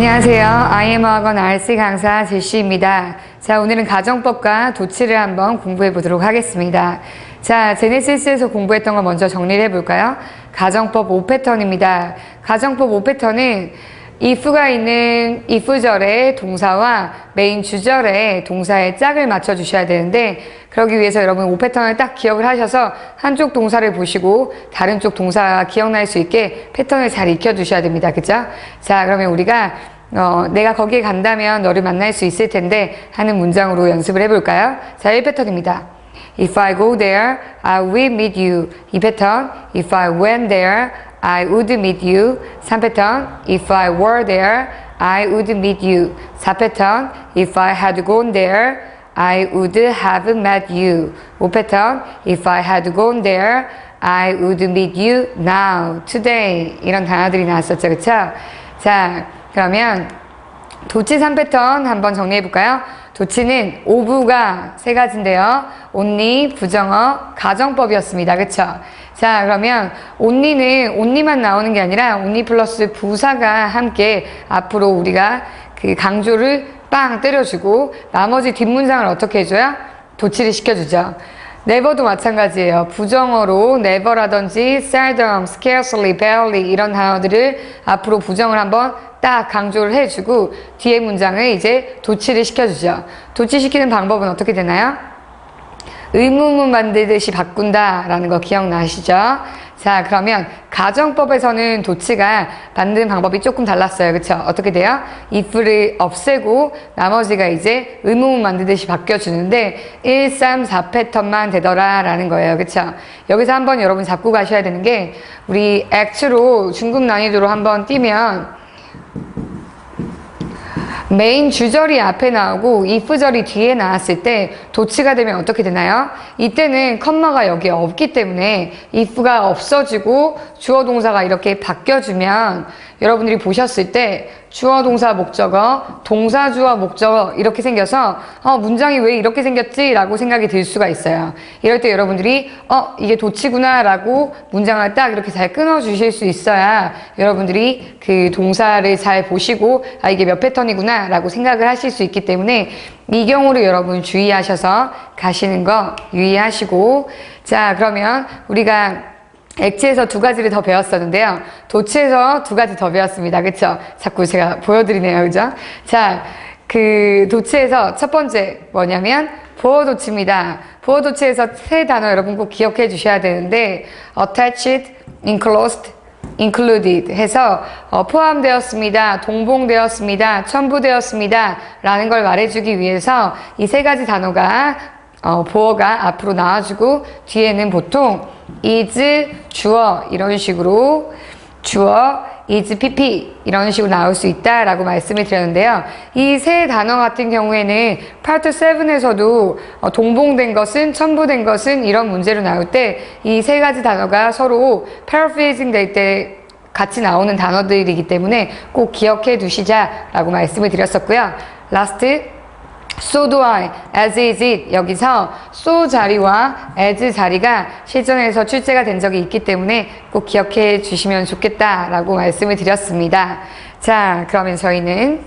안녕하세요. IM학원 RC 강사 제시입니다. 자, 오늘은 가정법과 도치를 한번 공부해 보도록 하겠습니다. 자, 제네시스에서 공부했던 거 먼저 정리를 해 볼까요? 가정법 5패턴입니다. 가정법 5패턴은 if가 있는 if절의 동사와 메인 주절의 동사의 짝을 맞춰 주셔야 되는데 그러기 위해서 여러분 5패턴을 딱 기억을 하셔서 한쪽 동사를 보시고 다른 쪽 동사가 기억날 수 있게 패턴을 잘 익혀 두셔야 됩니다. 그죠? 자, 그러면 우리가 어, 내가 거기에 간다면 너를 만날 수 있을 텐데 하는 문장으로 연습을 해볼까요? 자, 1패턴입니다. If I go there, I will meet you. 이 패턴. If I went there, I would meet you. 3패턴. If I were there, I would meet you. 4패턴. If I had gone there, I would have met you. 5패턴. If I had gone there, I would meet you now, today. 이런 단어들이 나왔었죠. 그쵸? 자, 그러면 도치 3패턴 한번 정리해 볼까요? 도치는 오부가 세 가지인데요. 온리, 부정어, 가정법이었습니다. 그쵸? 자, 그러면 온리는 온리만 나오는 게 아니라 온리 플러스 부사가 함께 앞으로 우리가 그 강조를 빵 때려주고 나머지 뒷문장을 어떻게 해줘요? 도치를 시켜주죠. never도 마찬가지예요. 부정어로 never라든지 seldom, scarcely, barely 이런 단어들을 앞으로 부정을 한번 딱 강조를 해주고 뒤에 문장을 이제 도치를 시켜주죠. 도치시키는 방법은 어떻게 되나요? 의무문 만들듯이 바꾼다라는 거 기억나시죠? 자, 그러면 가정법에서는 도치가 만드는 방법이 조금 달랐어요. 그쵸? 어떻게 돼요? if를 없애고 나머지가 이제 의무문 만들듯이 바뀌어주는데 1, 3, 4 패턴만 되더라 라는 거예요. 그쵸? 여기서 한번 여러분 잡고 가셔야 되는 게 우리 X로 중급 난이도로 한번 띄면 메인 주절이 앞에 나오고 if절이 뒤에 나왔을 때 도치가 되면 어떻게 되나요? 이때는 컴마가 여기에 없기 때문에 if가 없어지고 주어 동사가 이렇게 바뀌어주면 여러분들이 보셨을 때 주어 동사 목적어 동사 주어 목적어 이렇게 생겨서 어 문장이 왜 이렇게 생겼지? 라고 생각이 들 수가 있어요. 이럴 때 여러분들이 어 이게 도치구나 라고 문장을 딱 이렇게 잘 끊어 주실 수 있어야 여러분들이 그 동사를 잘 보시고 아 이게 몇 패턴이구나 라고 생각을 하실 수 있기 때문에 이 경우를 여러분 주의하셔서 가시는 거 유의하시고 자 그러면 우리가 액체에서 두 가지를 더 배웠었는데요. 도치에서 두 가지 더 배웠습니다. 그쵸? 자꾸 제가 보여드리네요. 그죠? 자, 그 도치에서 첫 번째 뭐냐면 보어도치입니다. 보어도치에서 세 단어 여러분 꼭 기억해 주셔야 되는데 attached, enclosed, included 해서 어, 포함되었습니다. 동봉되었습니다. 첨부되었습니다. 라는 걸 말해주기 위해서 이 세 가지 단어가 어, 보어가 앞으로 나와주고 뒤에는 보통 is 주어 이런 식으로 주어 is pp 이런 식으로 나올 수 있다라고 말씀을 드렸는데요. 이 세 단어 같은 경우에는 파트 7에서도 어, 동봉된 것은 첨부된 것은 이런 문제로 나올 때 이 세 가지 단어가 서로 paraphrasing 될 때 같이 나오는 단어들이기 때문에 꼭 기억해 두시자라고 말씀을 드렸었고요. 라스트 so do I, as is it 여기서 so 자리와 as 자리가 실전에서 출제가 된 적이 있기 때문에 꼭 기억해 주시면 좋겠다라고 말씀을 드렸습니다. 자, 그러면 저희는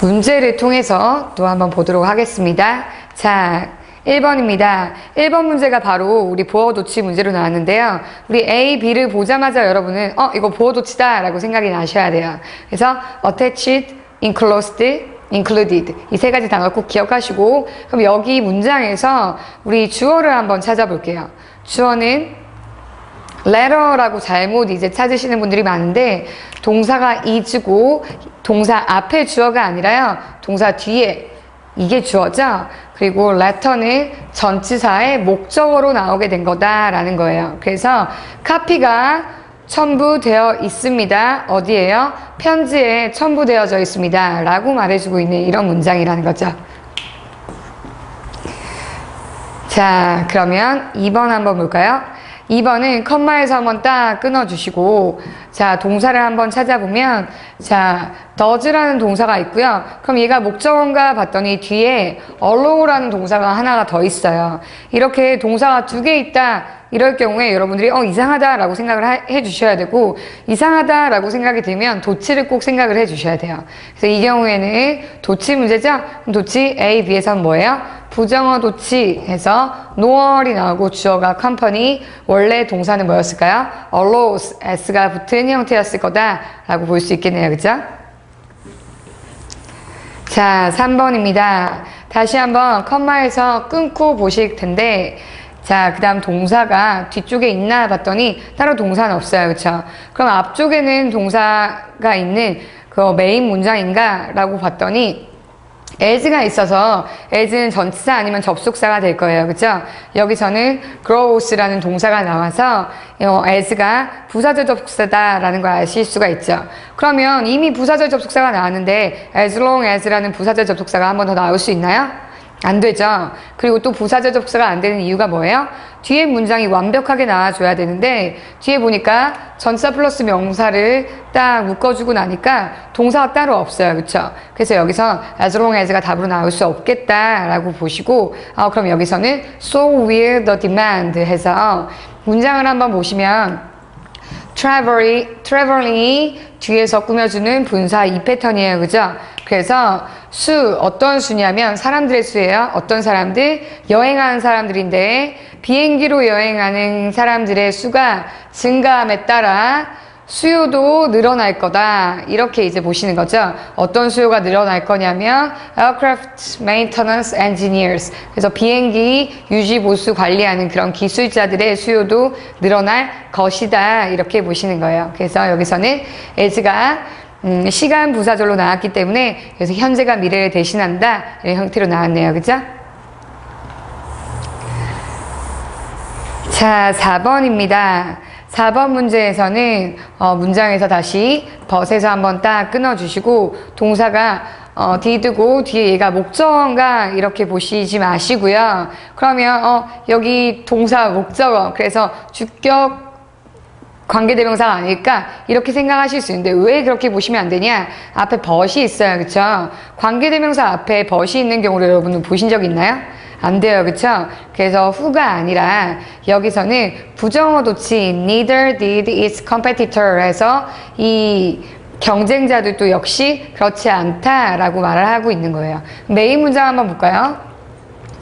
문제를 통해서 또 한번 보도록 하겠습니다. 자, 1번입니다. 1번 문제가 바로 우리 보어 도치 문제로 나왔는데요. 우리 A, B를 보자마자 여러분은 어, 이거 보어 도치다 라고 생각이 나셔야 돼요. 그래서 attached, enclosed, included 이 세 가지 단어 꼭 기억하시고 그럼 여기 문장에서 우리 주어를 한번 찾아볼게요. 주어는 letter라고 잘못 이제 찾으시는 분들이 많은데 동사가 is고 동사 앞에 주어가 아니라요. 동사 뒤에 이게 주어죠. 그리고 letter는 전치사의 목적어로 나오게 된 거다라는 거예요. 그래서 카피가 첨부되어 있습니다. 어디에요? 편지에 첨부되어져 있습니다. 라고 말해주고 있는 이런 문장이라는 거죠. 자, 그러면 2번 한번 볼까요? 2번은 컴마에서 한번 딱 끊어주시고, 자, 동사를 한번 찾아보면, 자, does라는 동사가 있고요. 그럼 얘가 목적어인가 봤더니 뒤에 allow라는 동사가 하나가 더 있어요. 이렇게 동사가 두 개 있다. 이럴 경우에 여러분들이 어 이상하다라고 생각을 하- 해 주셔야 되고 이상하다라고 생각이 들면 도치를 꼭 생각을 해 주셔야 돼요. 그래서 이 경우에는 도치 문제죠. 도치 A, B에서는 뭐예요? 부정어 도치 해서 no얼이 나오고 주어가 company 원래 동사는 뭐였을까요? allows s가 붙은 형태였을 거다라고 볼 수 있겠네요. 그죠? 자, 3번입니다. 다시 한번 컴마에서 끊고 보실 텐데, 자, 그 다음 동사가 뒤쪽에 있나 봤더니 따로 동사는 없어요. 그쵸? 그럼 앞쪽에는 동사가 있는 그 메인 문장인가? 라고 봤더니, as가 있어서 as는 전치사 아니면 접속사가 될 거예요. 그죠? 여기서는 grows라는 동사가 나와서 어, as가 부사절 접속사다라는 걸 아실 수가 있죠. 그러면 이미 부사절 접속사가 나왔는데 as long as라는 부사절 접속사가 한 번 더 나올 수 있나요? 안 되죠. 그리고 또 부사절 접속사가 안 되는 이유가 뭐예요? 뒤에 문장이 완벽하게 나와줘야 되는데 뒤에 보니까 전사 플러스 명사를 딱 묶어주고 나니까 동사가 따로 없어요. 그쵸? 그래서 여기서 as long as가 답으로 나올 수 없겠다라고 보시고 아, 그럼 여기서는 so will the demand 해서 문장을 한번 보시면 travel이, traveling이 뒤에서 꾸며주는 분사 이 패턴이에요. 그죠? 그래서 수, 어떤 수냐면 사람들의 수예요. 어떤 사람들? 여행하는 사람들인데 비행기로 여행하는 사람들의 수가 증가함에 따라 수요도 늘어날 거다. 이렇게 이제 보시는 거죠. 어떤 수요가 늘어날 거냐면 aircraft maintenance engineers. 그래서 비행기 유지 보수 관리하는 그런 기술자들의 수요도 늘어날 것이다. 이렇게 보시는 거예요. 그래서 여기서는 as가 음, 시간 부사절로 나왔기 때문에 그래서 현재가 미래를 대신한다. 이런 형태로 나왔네요. 그죠? 자, 4번입니다. 4번 문제에서는 어, 문장에서 다시 벗에서 한번 딱 끊어주시고 동사가 어, did고 뒤에 얘가 목적어인가 이렇게 보시지 마시고요. 그러면 어, 여기 동사 목적어 그래서 주격 관계대명사가 아닐까 이렇게 생각하실 수 있는데 왜 그렇게 보시면 안 되냐 앞에 벗이 있어요 그쵸 관계대명사 앞에 벗이 있는 경우를 여러분은 보신 적 있나요? 안 돼요 그쵸 그래서 후가 아니라 여기서는 부정어 도치 neither did its competitor 해서 이 경쟁자들도 역시 그렇지 않다라고 말을 하고 있는 거예요 메인 문장 한번 볼까요?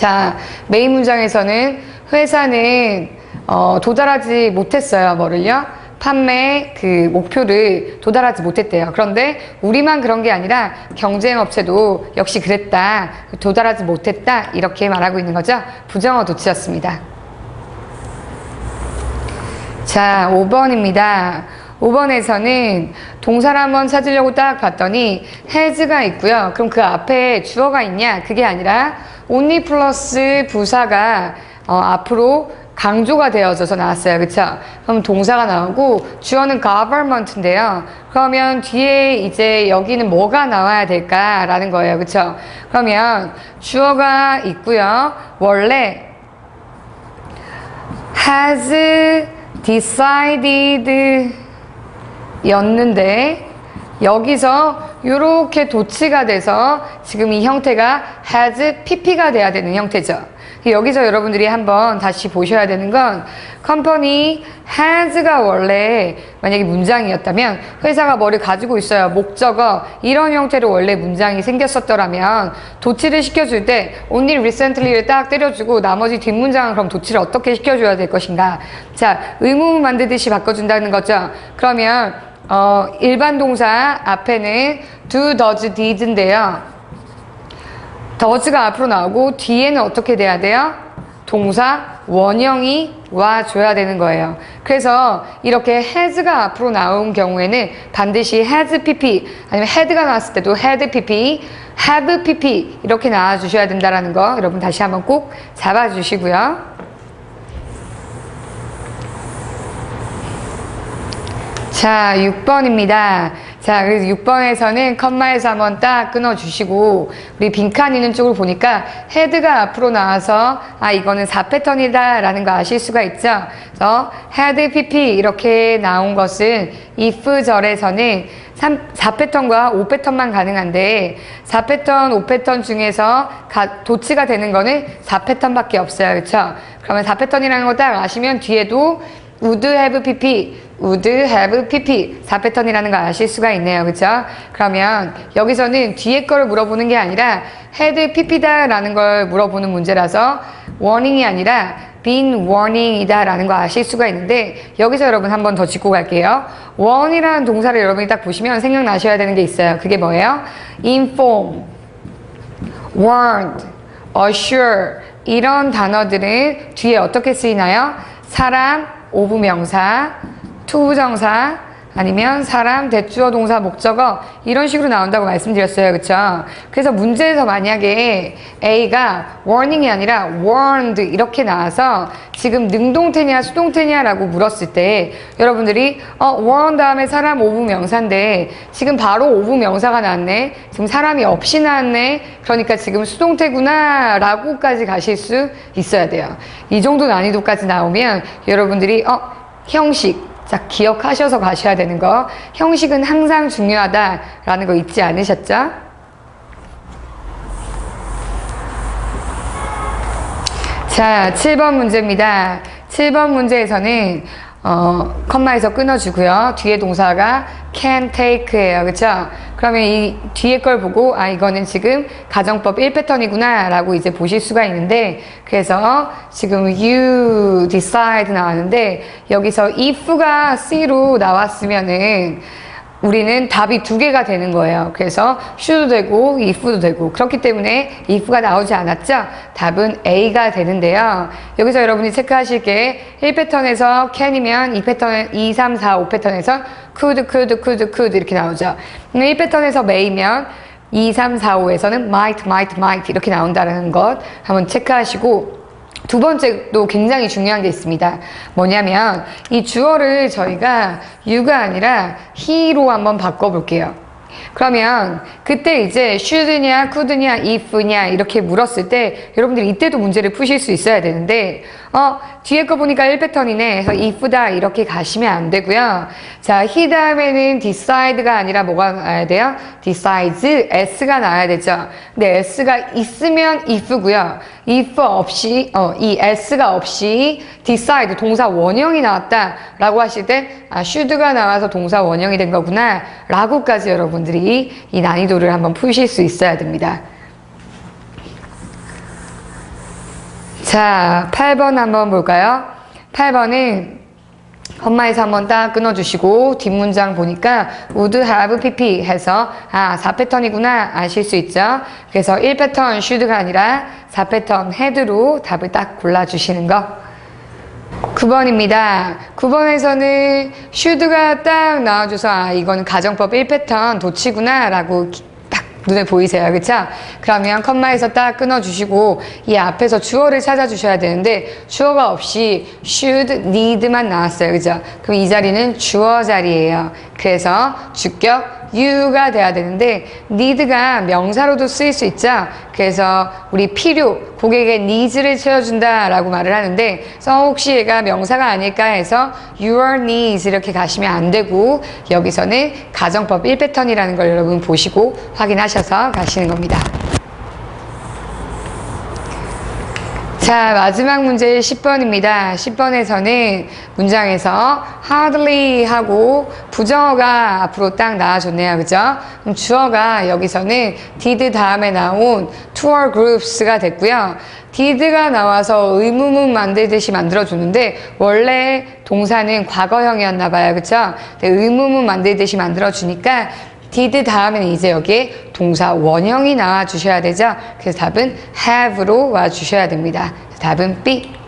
자, 메인 문장에서는 회사는 어, 도달하지 못했어요. 뭐를요? 판매 그 목표를 도달하지 못했대요. 그런데 우리만 그런 게 아니라 경쟁 업체도 역시 그랬다. 도달하지 못했다. 이렇게 말하고 있는 거죠. 부정어 도치였습니다. 자, 5번입니다. 5번에서는 동사를 한번 찾으려고 딱 봤더니 has가 있고요. 그럼 그 앞에 주어가 있냐? 그게 아니라 only 플러스 부사가 어, 앞으로 강조가 되어져서 나왔어요. 그쵸? 그럼 동사가 나오고 주어는 government인데요. 그러면 뒤에 이제 여기는 뭐가 나와야 될까라는 거예요. 그쵸? 그러면 주어가 있고요. 원래 has decided 였는데 여기서 이렇게 도치가 돼서 지금 이 형태가 has pp가 돼야 되는 형태죠. 여기서 여러분들이 한번 다시 보셔야 되는 건 컴퍼니 has가 원래 만약에 문장이었다면 회사가 뭐를 가지고 있어요. 목적어 이런 형태로 원래 문장이 생겼었더라면 도치를 시켜줄 때 only recently를 딱 때려주고 나머지 뒷문장은 그럼 도치를 어떻게 시켜줘야 될 것인가. 자 의문 만들듯이 바꿔준다는 거죠. 그러면 어, 일반 동사 앞에는 do, does, did인데요. Does가 앞으로 나오고 뒤에는 어떻게 돼야 돼요? 동사 원형이 와 줘야 되는 거예요. 그래서 이렇게 has가 앞으로 나온 경우에는 반드시 has pp 아니면 had가 나왔을 때도 had pp, have pp 이렇게 나와 주셔야 된다는 거 여러분 다시 한번 꼭 잡아 주시고요. 자, 6번입니다. 자, 그래서 6번에서는 컴마에서 한번 딱 끊어주시고, 우리 빈칸 있는 쪽을 보니까 헤드가 앞으로 나와서, 아, 이거는 4패턴이다, 라는 거 아실 수가 있죠? 그래서 헤드 PP 이렇게 나온 것은 if 절에서는 3, 4패턴과 5패턴만 가능한데, 4패턴, 5패턴 중에서 가, 도치가 되는 거는 4패턴밖에 없어요. 그쵸? 그러면 4패턴이라는 거 딱 아시면 뒤에도 would have pp, would have pp 4패턴이라는 거 아실 수가 있네요. 그죠? 그러면 여기서는 뒤에 거를 물어보는 게 아니라 had pp다 라는 걸 물어보는 문제라서 warning이 아니라 been warning이다 라는 거 아실 수가 있는데 여기서 여러분 한 번 더 짚고 갈게요. warn이라는 동사를 여러분이 딱 보시면 생각나셔야 되는 게 있어요. 그게 뭐예요? inform, warned, assure 이런 단어들은 뒤에 어떻게 쓰이나요? 사람, 오부명사, 투부정사, 아니면 사람, 대주어, 동사, 목적어 이런 식으로 나온다고 말씀드렸어요. 그쵸? 그래서 문제에서 만약에 A가 warning이 아니라 warned 이렇게 나와서 지금 능동태냐 수동태냐 라고 물었을 때 여러분들이 어, warn 다음에 사람 오부 명사인데 지금 바로 오부 명사가 나왔네. 지금 사람이 없이 나왔네. 그러니까 지금 수동태구나 라고까지 가실 수 있어야 돼요. 이 정도 난이도까지 나오면 여러분들이 어, 형식 자, 기억하셔서 가셔야 되는 거. 형식은 항상 중요하다라는 거 잊지 않으셨죠? 자, 7번 문제입니다. 7번 문제에서는 어, 컴마에서 끊어주고요. 뒤에 동사가 can take예요. 그쵸? 그러면 이 뒤에 걸 보고 아 이거는 지금 가정법 1패턴이구나 라고 이제 보실 수가 있는데 그래서 지금 you decide 나왔는데 여기서 if가 C로 나왔으면은 우리는 답이 두 개가 되는 거예요. 그래서 should도 되고 if도 되고 그렇기 때문에 if가 나오지 않았죠? 답은 A가 되는데요. 여기서 여러분이 체크하실 게 1패턴에서 can이면 2패턴, 2, 3, 4, 5패턴에서 could, could, could, could 이렇게 나오죠. 1패턴에서 may면 2, 3, 4, 5에서는 might, might, might 이렇게 나온다는 것 한번 체크하시고 두 번째도 굉장히 중요한 게 있습니다. 뭐냐면 이 주어를 저희가 you가 아니라 he로 한번 바꿔볼게요. 그러면 그때 이제 should냐, could냐, if냐 이렇게 물었을 때 여러분들이 이때도 문제를 푸실 수 있어야 되는데 어 뒤에 거 보니까 1패턴이네 해서 if다 이렇게 가시면 안 되고요. 자, he 다음에는 decide가 아니라 뭐가 나야 돼요? decides, s가 나와야 되죠. 근데 s가 있으면 if고요. if 없이 어, 이 s가 없이 decide 동사 원형이 나왔다 라고 하실 때 아, should가 나와서 동사 원형이 된 거구나 라고까지 여러분들이 이 난이도를 한번 푸실 수 있어야 됩니다. 자, 8번 한번 볼까요? 8번은 엄마에서 한번 딱 끊어주시고 뒷문장 보니까 would have pp 해서 아 4패턴이구나 아실 수 있죠? 그래서 1패턴 should가 아니라 4패턴 had로 답을 딱 골라주시는 거. 9번입니다. 9번에서는 should가 딱 나와줘서 아 이거는 가정법 1패턴 도치구나 라고 딱 눈에 보이세요 그쵸? 그러면 컴마에서 딱 끊어주시고 이 앞에서 주어를 찾아주셔야 되는데 주어가 없이 should, need만 나왔어요 그죠? 그럼 이 자리는 주어 자리예요 그래서 주격 you가 돼야 되는데 need가 명사로도 쓰일 수 있죠? 그래서 우리 필요 고객의 needs를 채워준다 라고 말을 하는데 그래서 혹시 얘가 명사가 아닐까 해서 your needs 이렇게 가시면 안 되고 여기서는 가정법 1패턴이라는 걸 여러분 보시고 확인하셔서 가시는 겁니다 자, 마지막 문제 10번입니다. 10번에서는 문장에서 hardly 하고 부정어가 앞으로 딱 나와줬네요. 그죠? 그럼 주어가 여기서는 did 다음에 나온 tour groups가 됐고요. did가 나와서 의무문 만들듯이 만들어줬는데 원래 동사는 과거형이었나 봐요. 그쵸? 의무문 만들듯이 만들어주니까 did 다음에는 이제 여기에 동사 원형이 나와 주셔야 되죠. 그래서 답은 have로 와 주셔야 됩니다. 답은 B.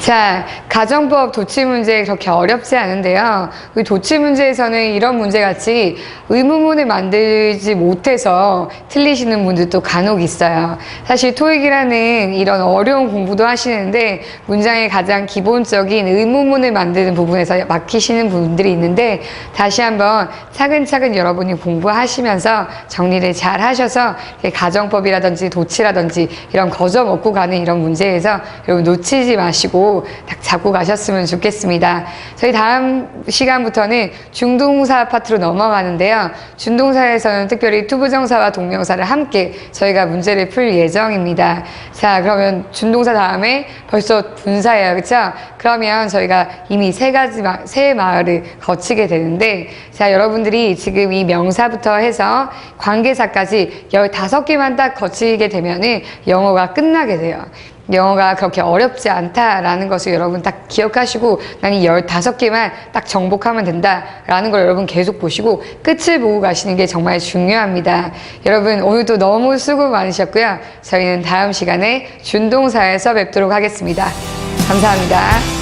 자, 가정법 도치 문제 그렇게 어렵지 않은데요. 우리 도치 문제에서는 이런 문제 같이 의문문을 만들지 못해서 틀리시는 분들도 간혹 있어요. 사실 토익이라는 이런 어려운 공부도 하시는데 문장의 가장 기본적인 의문문을 만드는 부분에서 막히시는 분들이 있는데 다시 한번 차근차근 여러분이 공부하시면서 정리를 잘 하셔서 가정법이라든지 도치라든지 이런 거저 먹고 가는 이런 문제에서 여러분 놓치지 마시고 딱 잡고 가셨으면 좋겠습니다. 저희 다음 시간부터는 중동사 파트로 넘어가는데요. 중동사에서는 특별히 투부정사와 동명사를 함께 저희가 문제를 풀 예정입니다. 자, 그러면 준동사 다음에 벌써 분사예요. 그렇죠? 그러면 저희가 이미 세 가지 마, 세 마을을 거치게 되는데 자, 여러분들이 지금 이 명사부터 해서 관계사까지 15개만 딱 거치게 되면은 영어가 끝나게 돼요. 영어가 그렇게 어렵지 않다라는 것을 여러분 딱 기억하시고 난이 15개만 딱 정복하면 된다라는 걸 여러분 계속 보시고 끝을 보고 가시는 게 정말 중요합니다. 여러분 오늘도 너무 수고 많으셨고요. 저희는 다음 시간에 준동사에서 뵙도록 하겠습니다. 감사합니다.